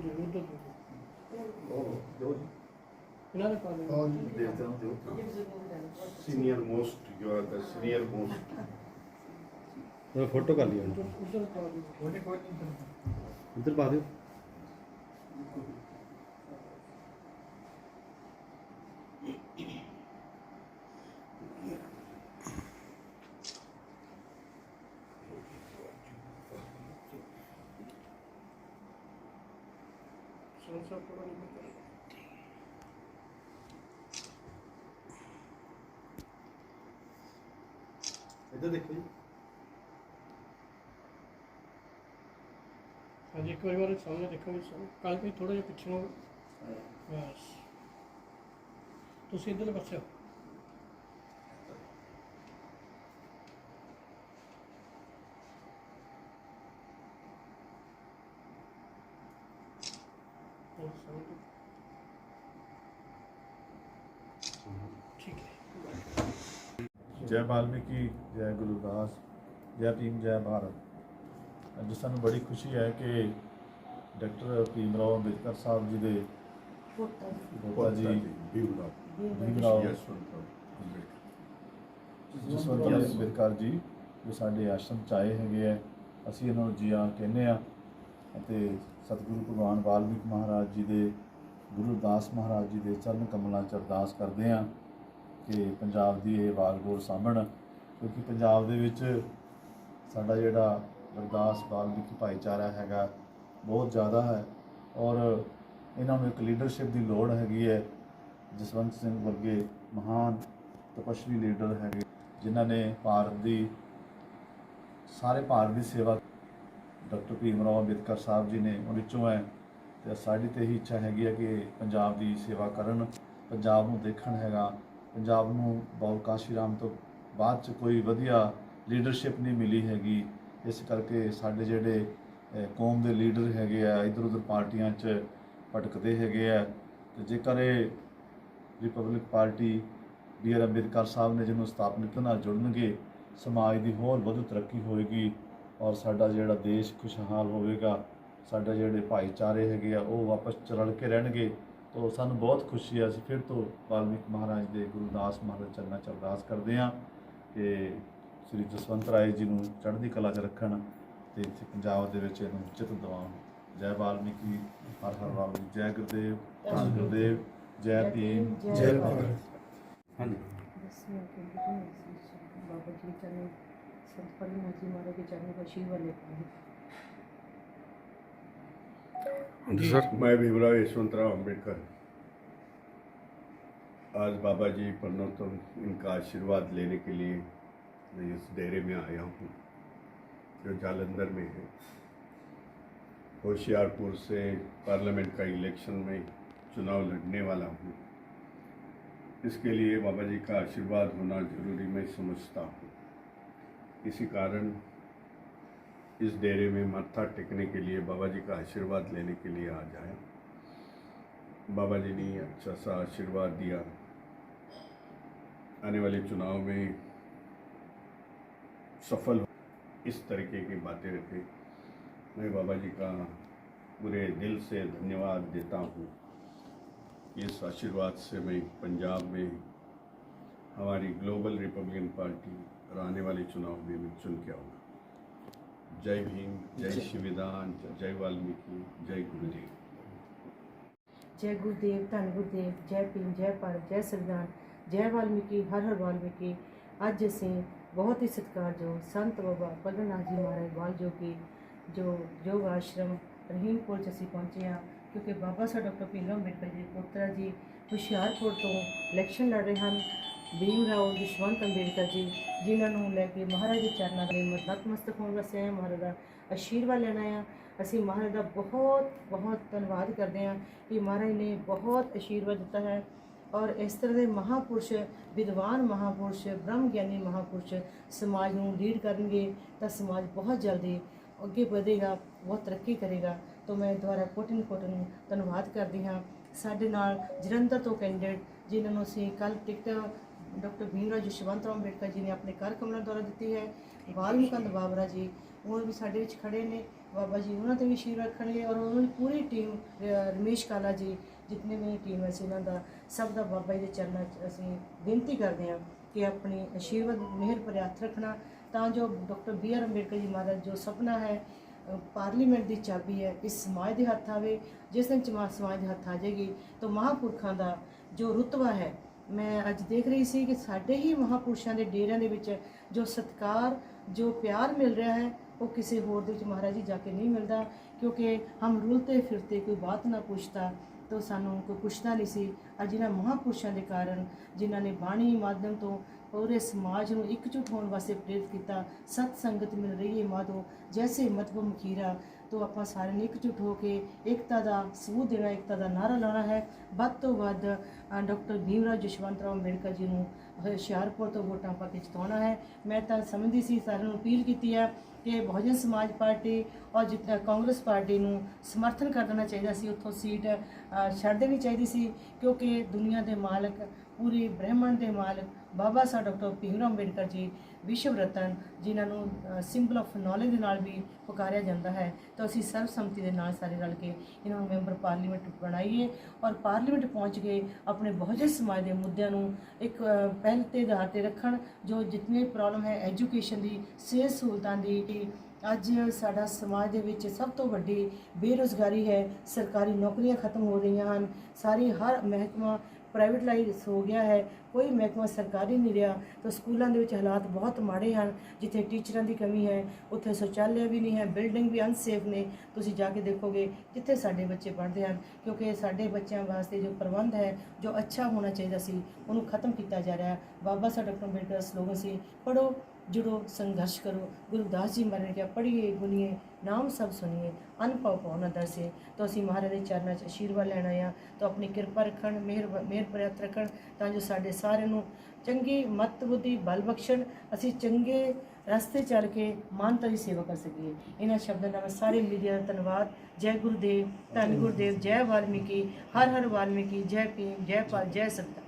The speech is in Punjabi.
ਜ਼ਰੂਰ ਦੇ ਇਹਨਾਂ ਦੇ ਕੋਲ ਸੀਨੀਅਰ ਮੋਸਟ ਯੂ ਆਰ ਦਾ ਸੀਨੀਅਰ ਮੋਸਟ ਫੋਟੋ ਕਰ ਲਈ ਹੁਣ। ਉਧਰ ਪਾ ਦਿਓ। ਇੱਧਰ ਦੇਖੋ ਜੀ। ਹਾਂਜੀ ਇੱਕ ਵਾਰੀ ਵਾਰ ਸਾਹਮਣੇ ਦੇਖੋਗੇ ਸਰ ਕੱਲ ਵੀ ਥੋੜਾ ਜਿਹਾ ਪਿੱਛੇ। ਨੂੰ ਬਸ। ਤੁਸੀਂ ਇੱਧਰਲੇ ਪਾਸੇ ਆਓ ਹੋਰ ਸਾਹਮਣੇ। ਠੀਕ ਹੈ ਜੈ ਵਾਲਮੀਕੀ ਜੈ ਗੁਰਦਾਸ ਜੈ ਭੀਮ ਜੈ ਭਾਰਤ। ਅੱਜ ਸਾਨੂੰ ਬੜੀ ਖੁਸ਼ੀ ਹੈ ਕਿ ਡਾਕਟਰ ਭੀਮ ਰਾਓ ਅੰਬੇਦਕਰ ਸਾਹਿਬ ਜੀ ਦੇ ਪੋਤਾ ਜੀ ਭੀਮ ਰਾਓ। ਜਸਵੰਤ ਜੀ ਅੰਬੇਦਕਰ। ਜੀ ਜੋ ਸਾਡੇ ਆਸ਼ਰਮ ਚ ਆਏ ਹੈਗੇ ਆ ਅਸੀਂ ਇਹਨਾਂ ਨੂੰ ਜੀ ਆਇਆਂ ਕਹਿੰਦੇ ਆ ਅਤੇ ਸਤਿਗੁਰੂ ਭਗਵਾਨ ਵਾਲਮੀਕ ਮਹਾਰਾਜ ਜੀ ਦੇ, ਗੁਰੂ ਦਾਸ ਮਹਾਰਾਜ ਜੀ ਦੇ ਚਰਨ ਕਮਲਾਂ ਚ ਅਰਦਾਸ ਕਰਦੇ ਹਾਂ ਕਿ ਪੰਜਾਬ ਦੀ ਇਹ ਵਾਗਡੋਰ ਸਾਂਭਣ, ਕਿਉਂਕਿ ਪੰਜਾਬ ਦੇ ਵਿੱਚ ਸਾਡਾ ਜਿਹੜਾ ਗੁਰਦਾਸ ਵਾਲਮੀਕੀ ਭਾਈਚਾਰਾ ਹੈਗਾ ਬਹੁਤ ਜ਼ਿਆਦਾ ਹੈ ਔਰ ਇਹਨਾਂ ਨੂੰ ਇੱਕ ਲੀਡਰਸ਼ਿਪ ਦੀ ਲੋੜ ਹੈਗੀ ਹੈ। ਜਸਵੰਤ ਸਿੰਘ ਵਰਗੇ ਮਹਾਨ ਤਪਸਵੀ ਲੀਡਰ ਹੈਗੇ, ਜਿਨ੍ਹਾਂ ਨੇ ਭਾਰਤ ਦੀ, ਸਾਰੇ ਭਾਰਤ ਦੀ ਸੇਵਾ ਡਾਕਟਰ ਭੀਮ ਰਾਓ ਅੰਬੇਦਕਰ ਸਾਹਿਬ ਜੀ ਨੇ ਉਹਨਾਂ ਵਿੱਚੋਂ ਹੈ ਤੇ ਸਾਡੀ ਤੇ ਹੀ ਇੱਛਾ ਹੈਗੀ ਹੈ ਕਿ ਪੰਜਾਬ ਦੀ ਸੇਵਾ ਕਰਨ, ਪੰਜਾਬ ਨੂੰ ਦੇਖਣ ਹੈਗਾ, ਪੰਜਾਬ ਨੂੰ ਬਾਬਾ ਕਾਸ਼ੀ ਰਾਮ ਤੋਂ ਬਾਅਦ ਚ ਕੋਈ ਵਧੀਆ ਲੀਡਰਸ਼ਿਪ ਨਹੀਂ ਮਿਲੀ ਹੈਗੀ। ਇਸ ਕਰਕੇ ਸਾਡੇ ਜਿਹੜੇ ਕੌਮ ਦੇ ਲੀਡਰ ਹੈਗੇ ਆ ਇਧਰ ਉਧਰ ਪਾਰਟੀਆਂ 'ਚ ਭਟਕਦੇ ਹੈਗੇ ਆ। ਤੇ ਜੇਕਰ ਇਹ republic party B R Ambedkar Sahib ਨੇ ਜਿਹਨੂੰ ਸਥਾਪਿਤ ਨਾਲ ਜੁੜਨਗੇ, ਸਮਾਜ ਦੀ ਹੋਰ ਵੱਧ ਤਰੱਕੀ ਹੋਏਗੀ। ਔਰ ਸਾਡਾ ਜਿਹੜਾ ਦੇਸ਼ ਖੁਸ਼ਹਾਲ ਹੋਵੇਗਾ ਸਾਡੇ ਜਿਹੜੇ ਭਾਈਚਾਰੇ ਹੈਗੇ ਆ ਉਹ ਵਾਪਸ ਚਰਲ ਕੇ ਰਹਿਣਗੇ। ਔਰ ਸਾਨੂੰ ਬਹੁਤ ਖੁਸ਼ੀ ਆ ਅਸੀਂ ਫਿਰ ਤੋਂ ਵਾਲਮੀਕ ਮਹਾਰਾਜ ਦੇ ਗੁਰਦਾਸ ਮਹਾਰਾਜ ਚਰਨਾਂ ਚ ਅਰਦਾਸ ਕਰਦੇ ਹਾਂ ਕਿ ਸ੍ਰੀ ਜਸਵੰਤ ਰਾਏ ਜੀ ਨੂੰ ਚੜ੍ਹਦੀ ਕਲਾ 'ਚ ਰੱਖਣ ਤੇ ਇੱਥੇ ਪੰਜਾਬ ਦੇ ਵਿੱਚ ਇਹਨੂੰ ਚਿਤ ਦਿਵਾਉਣ। ਜੈ ਵਾਲਮੀਕੀ ਹਰ ਹਰ ਵਾਲਮੀਕ ਜੈ ਗੁਰਦੇਵ ਹਰ ਗੁਰਦੇਵ ਜੈ ਭੀਮ ਜੈ ਭਗਤ ਹਾਂਜੀ। ਬਾਬਾ ਜੀ ਚਰਨ के का हाँ सर। मैं भीमराव यशवंतराव अंबेडकर आज बाबा जी पन्नोत्तम इनका आशीर्वाद लेने के लिए मैं इस डेरे में आया हूँ जो जालंधर में है। होशियारपुर से पार्लियामेंट का इलेक्शन में चुनाव लड़ने वाला हूँ। इसके लिए बाबा जी का आशीर्वाद होना ज़रूरी मैं समझता हूँ। इसी कारण इस डेरे में मत्था टेकने के लिए, बाबा जी का आशीर्वाद लेने के लिए आ जाए। बाबा जी ने अच्छा सा आशीर्वाद दिया। आने वाले चुनाव में सफल हो। इस तरीके की बातें रखे। मैं बाबा जी का पूरे दिल से धन्यवाद देता हूँ। इस आशीर्वाद से मैं पंजाब में हमारी ग्लोबल रिपब्लिकन पार्टी और आने वाले चुनाव में मैं चुन के आऊँगा जय भीम जय शिविदान जय वाल्मीकि जय गुरुदेव जय गुरुदेव धन गुरुदेव जय भीम जय ਭਾਰਤ ਜੈ ਸੰਵਿਧਾਨ ਜੈ ਵਾਲਮੀਕੀ ਹਰ ਹਰ ਵਾਲਮੀਕੀ ਅੱਜ ਅਸੀਂ ਬਹੁਤ ਹੀ ਸਤਿਕਾਰਯੋਗ ਸੰਤ ਬਾਬਾ ਪਦਮਨਾਥ ਜੀ ਮਹਾਰਾਜ ਬਾਲ ਜੋਗੀ ਜੋ ਯੋਗ ਆਸ਼ਰਮ ਰਹੀਮਪੁਰ ਚ ਅਸੀਂ ਪਹੁੰਚੇ ਹਾਂ ਕਿਉਂਕਿ ਬਾਬਾ ਸਾਹਿਬ ਡਾਕਟਰ ਭੀਮ ਅੰਬੇਡਕਰ ਜੀ ਪੁੱਤਰਾ ਜੀ ਹੁਸ਼ਿਆਰਪੁਰ ਤੋਂ ਇਲੈਕਸ਼ਨ ਲੜ ਰਹੇ ਹਨ ਭੀਮ ਰਾਓ, ਜਸਵੰਤ ਅੰਬੇਡਕਰ ਜੀ, ਜਿਨ੍ਹਾਂ ਨੂੰ ਲੈ ਕੇ ਮਹਾਰਾਜ ਦੇ ਚਰਨਾਂ ਦੇ ਨਤਮਸਤਕ ਹੋਣ ਵਾਸਤੇ ਆਏ ਮਹਾਰਾਜ ਦਾ ਆਸ਼ੀਰਵਾਦ ਲੈਣਾ ਆ ਅਸੀਂ ਮਹਾਰਾਜ ਦਾ ਬਹੁਤ ਬਹੁਤ ਧੰਨਵਾਦ ਕਰਦੇ ਹਾਂ ਕਿ ਮਹਾਰਾਜ ਨੇ ਬਹੁਤ ਆਸ਼ੀਰਵਾਦ ਦਿੱਤਾ ਹੈ ਔਰ ਇਸ ਤਰ੍ਹਾਂ ਦੇ ਮਹਾਪੁਰਸ਼, ਵਿਦਵਾਨ ਮਹਾਪੁਰਸ਼, ਬ੍ਰਹਮ ਗਿਆਨੀ ਮਹਾਪੁਰਸ਼ ਸਮਾਜ ਨੂੰ ਲੀਡ ਕਰਨਗੇ ਤਾਂ ਸਮਾਜ ਬਹੁਤ ਜਲਦੀ ਅੱਗੇ ਵਧੇਗਾ, ਬਹੁਤ ਤਰੱਕੀ ਕਰੇਗਾ। ਤਾਂ ਮੈਂ ਦੁਆਰਾ ਕੋਟਨ ਕੋਟਨ ਧੰਨਵਾਦ ਕਰਦੀ ਹਾਂ। ਸਾਡੇ ਨਾਲ ਜਲੰਧਰ ਤੋਂ ਕੈਂਡੀਡੇਟ ਜਿਨ੍ਹਾਂ ਨੂੰ ਅਸੀਂ ਕੱਲ ਟਿਕਟ ਡਾਕਟਰ ਭੀਮਰਾਓ ਜਸ਼ਵੰਤਰਾਓ ਅੰਬੇਡਕਰ ਜੀ ਨੇ ਆਪਣੇ ਘਰ ਕਮਲਾਂ ਦੁਆਰਾ ਦਿੱਤੀ ਹੈ। ਵਾਲਮੀਕੰਦ ਬਾਬਰਾ ਜੀ ਉਹ ਵੀ ਸਾਡੇ ਵਿੱਚ ਖੜੇ ਨੇ। ਬਾਬਾ ਜੀ ਉਹਨਾਂ ਤੇ ਵੀ ਆਸ਼ੀਰਵਾਦ ਰੱਖਣਗੇ ਔਰ ਉਹਨਾਂ ਦੀ ਪੂਰੀ ਟੀਮ ਰਮੇਸ਼ ਕਾਲਾ ਜੀ ਜਿੰਨੇ ਵੀ ਟੀਮ ਹੈ ਸੀ ਉਹਨਾਂ ਦਾ, ਸਭ ਦਾ ਬਾਬਾ ਜੀ ਦੇ ਚਰਨਾਂ 'ਚ ਅਸੀਂ ਬੇਨਤੀ ਕਰਦੇ ਹਾਂ ਕਿ ਆਪਣੀ ਆਸ਼ੀਰਵਾਦ ਮਿਹਰ ਭਰੇ ਹੱਥ ਰੱਖਣਾ। ਤਾਂ ਜੋ doctor B R Ambedkar ji ਮਹਾਰਾਜ ਜੋ ਸੁਪਨਾ ਹੈ ਪਾਰਲੀਮੈਂਟ ਦੀ ਚਾਬੀ ਹੈ, ਇਸ ਸਮਾਜ ਦੇ ਹੱਥ ਆਵੇ, ਜਿਸ ਦਿਨ ਚਮਾ ਸਮਾਜ ਦੇ ਹੱਥ ਆ ਜਾਏਗੀ, ਤਾਂ ਮਹਾਂਪੁਰਖਾਂ ਦਾ ਜੋ ਰੁਤਬਾ ਹੈ ਮੈਂ ਅੱਜ ਦੇਖ ਰਹੀ ਸੀ ਕਿ ਸਾਡੇ ਹੀ ਮਹਾਂਪੁਰਸ਼ਾਂ ਦੇ ਡੇਰਿਆਂ ਦੇ ਵਿੱਚ ਜੋ ਸਤਕਾਰ, ਜੋ ਪਿਆਰ ਮਿਲ ਰਿਹਾ ਹੈ, ਉਹ ਕਿਸੇ ਹੋਰ ਦੇ ਵਿੱਚ ਮਹਾਰਾਜ ਜੀ ਜਾ ਕੇ ਨਹੀਂ ਮਿਲਦਾ, ਕਿਉਂਕਿ ਹਮ ਰੁਲਤੇ ਫਿਰਤੇ ਕੋਈ ਬਾਤ ਨਾ ਪੁੱਛਤਾ, ਤਾਂ ਸਾਨੂੰ ਕੋਈ ਪੁੱਛਦਾ ਨਹੀਂ ਸੀ। ਅੱਜ ਇਹਨਾਂ ਮਹਾਂਪੁਰਸ਼ਾਂ ਦੇ ਕਾਰਨ, ਜਿਨ੍ਹਾਂ ਨੇ ਬਾਣੀ ਮਾਧਿਅਮ ਤੋਂ ਪੂਰੇ ਸਮਾਜ ਨੂੰ ਇਕਜੁੱਟ ਹੋਣ ਵਾਸਤੇ ਪ੍ਰੇਰਿਤ ਕੀਤਾ, ਸਤ ਸੰਗਤ ਮਿਲ ਰਹੀ ਹੈ ਮਾਧੋ, ਜੈਸੇ ਮਤਬਮ ਮਖੀਰਾ ਤੋਂ ਆਪਾਂ ਸਾਰੇ ਨੇ ਇਕਜੁੱਟ ਹੋ ਕੇ ਏਕਤਾ ਦਾ ਸਬੂਤ ਦੇਣਾ ਏਕਤਾ ਦਾ ਨਾਰਾ ਲਾਉਣਾ ਹੈ। ਵੱਧ ਤੋਂ ਵੱਧ ਅ, ਡਾਕਟਰ ਭੀਮਰਾਓ ਜਸ਼ਵੰਤਰਾਓ ਅੰਬੇਡਕਰ ਜੀ ਨੂੰ ਹੁਸ਼ਿਆਰਪੁਰ ਤੋਂ ਵੋਟਾਂ ਪਾ ਕੇ ਜਿਤਾਉਣਾ ਹੈ। ਮੈਂ ਤਾਂ ਸਮਝਦੀ ਸੀ ਸਾਰਿਆਂ ਨੂੰ ਅਪੀਲ ਕੀਤੀ ਹੈ ਕਿ ਬਹੁਜਨ ਸਮਾਜ ਪਾਰਟੀ ਔਰ ਜਿੱਦਾਂ ਕਾਂਗਰਸ ਪਾਰਟੀ ਨੂੰ ਸਮਰਥਨ ਕਰ ਦੇਣਾ ਚਾਹੀਦਾ ਸੀ। ਉੱਥੋਂ ਸੀਟ ਛੱਡ ਦੇਣੀ ਚਾਹੀਦੀ ਸੀ ਕਿਉਂਕਿ ਦੁਨੀਆ ਦੇ ਮਾਲਕ ਪੂਰੇ ਬ੍ਰਹਿਮੰਡ ਦੇ ਮਾਲਕ ਬਾਬਾ ਸਾਹਿਬ ਡਾਕਟਰ ਭੀਮਰਾਓ ਅੰਬੇਡਕਰ ਜੀ, ਵਿਸ਼ਵ ਰਤਨ, ਜਿਨ੍ਹਾਂ ਨੂੰ ਸਿੰਬਲ ਆਫ ਨੌਲੇਜ ਦੇ ਨਾਲ ਵੀ ਪੁਕਾਰਿਆ ਜਾਂਦਾ ਹੈ। ਤਾਂ ਅਸੀਂ ਸਰਬਸੰਮਤੀ ਦੇ ਨਾਲ ਸਾਰੇ ਰਲ ਕੇ ਇਹਨਾਂ ਨੂੰ ਮੈਂਬਰ ਪਾਰਲੀਮੈਂਟ ਬਣਾਈਏ ਔਰ ਪਾਰਲੀਮੈਂਟ ਪਹੁੰਚ ਕੇ ਆਪਣੇ ਬਹੁਜਨ ਸਮਾਜ ਦੇ ਮੁੱਦਿਆਂ ਨੂੰ ਇੱਕ ਪਹਿਲ ਤੇ ਆਧਾਰ ਤੇ ਰੱਖਣ, ਜੋ ਜਿਤਨੀ ਪ੍ਰੋਬਲਮ ਹੈ ਐਜੂਕੇਸ਼ਨ ਦੀ, ਸਿਹਤ ਸਹੂਲਤਾਂ ਦੀ ਕਿ ਅੱਜ ਸਾਡਾ ਸਮਾਜ ਦੇ ਵਿੱਚ ਸਭ ਤੋਂ ਵੱਡੀ ਬੇਰੁਜ਼ਗਾਰੀ ਹੈ, ਸਰਕਾਰੀ ਨੌਕਰੀਆਂ ਖਤਮ ਹੋ ਰਹੀਆਂ ਹਨ, ਸਾਰੀ ਹਰ ਮਹਿਕਮਾ ਪ੍ਰਾਈਵੇਟਲਾਈਜ਼ ਹੋ ਗਿਆ ਹੈ, ਕੋਈ ਮਹਿਕਮਾ ਸਰਕਾਰੀ ਨਹੀਂ ਰਿਹਾ, ਤਾਂ ਸਕੂਲਾਂ ਦੇ ਵਿੱਚ ਹਾਲਾਤ ਬਹੁਤ ਮਾੜੇ ਹਨ, ਜਿੱਥੇ ਟੀਚਰਾਂ ਦੀ ਕਮੀ ਹੈ, ਉੱਥੇ ਸ਼ੌਚਾਲਿਆ ਵੀ ਨਹੀਂ ਹੈ, ਬਿਲਡਿੰਗ ਵੀ ਅਨਸੇਫ ਨੇ, ਤੁਸੀਂ ਜਾ ਕੇ ਦੇਖੋਗੇ ਜਿੱਥੇ ਸਾਡੇ ਬੱਚੇ ਪੜ੍ਹਦੇ ਹਨ, ਕਿਉਂਕਿ ਸਾਡੇ ਬੱਚਿਆਂ ਵਾਸਤੇ ਜੋ ਪ੍ਰਬੰਧ ਹੈ, ਜੋ ਅੱਛਾ ਹੋਣਾ ਚਾਹੀਦਾ ਸੀ, ਉਹਨੂੰ ਖਤਮ ਕੀਤਾ ਜਾ ਰਿਹਾ ਹੈ। ਬਾਬਾ ਸਾਹਿਬ ਡਾਕਟਰ ਅੰਬੇਡਕਰ ਦਾ ਸਲੋਗਨ ਸੀ ਪੜੋ ਜੁੜੋ, ਸੰਘਰਸ਼ ਕਰੋ। ਗੁਰਦਾਸ ਜੀ ਮਹਾਰਾਜ ਨੇ ਕਿਹਾ, ਪੜ੍ਹੀਏ, ਗੁਣੀਏ ਨਾਮ ਸਭ ਸੁਣੀਏ, ਅਨੁਭਵ ਪਉ ਨ ਦਰਸੇ ਤਾਂ ਅਸੀਂ ਮਹਾਰਾਜ ਦੇ ਚਰਨਾਂ 'ਚ ਆਸ਼ੀਰਵਾਦ ਲੈਣਾ ਆ ਤਾਂ ਆਪਣੀ ਕਿਰਪਾ ਰੱਖਣ, ਮਿਹਰ ਮਿਹਰ ਭਰੇ ਰੱਖਣ, ਤਾਂ ਜੋ ਸਾਡੇ ਸਾਰਿਆਂ ਨੂੰ ਚੰਗੀ ਮਤ ਬੁੱਧੀ, ਬਲ ਬਖਸ਼ਣ, ਅਸੀਂ ਚੰਗੇ ਰਸਤੇ ਚੱਲ ਕੇ ਮਾਨਤਾ ਦੀ ਸੇਵਾ ਕਰ ਸਕੀਏ। ਇਹਨਾਂ ਸ਼ਬਦਾਂ ਨਾਲ ਮੈਂ ਸਾਰੇ ਮੀਡੀਆ ਦਾ ਧੰਨਵਾਦ। ਜੈ ਗੁਰਦੇਵ, ਧੰਨ ਗੁਰਦੇਵ, ਜੈ ਵਾਲਮੀਕੀ, ਹਰ ਹਰ ਵਾਲਮੀਕੀ, ਜੈ ਭੀਮ, ਜੈ ਪਾਲ, ਜੈ ਸਤਿ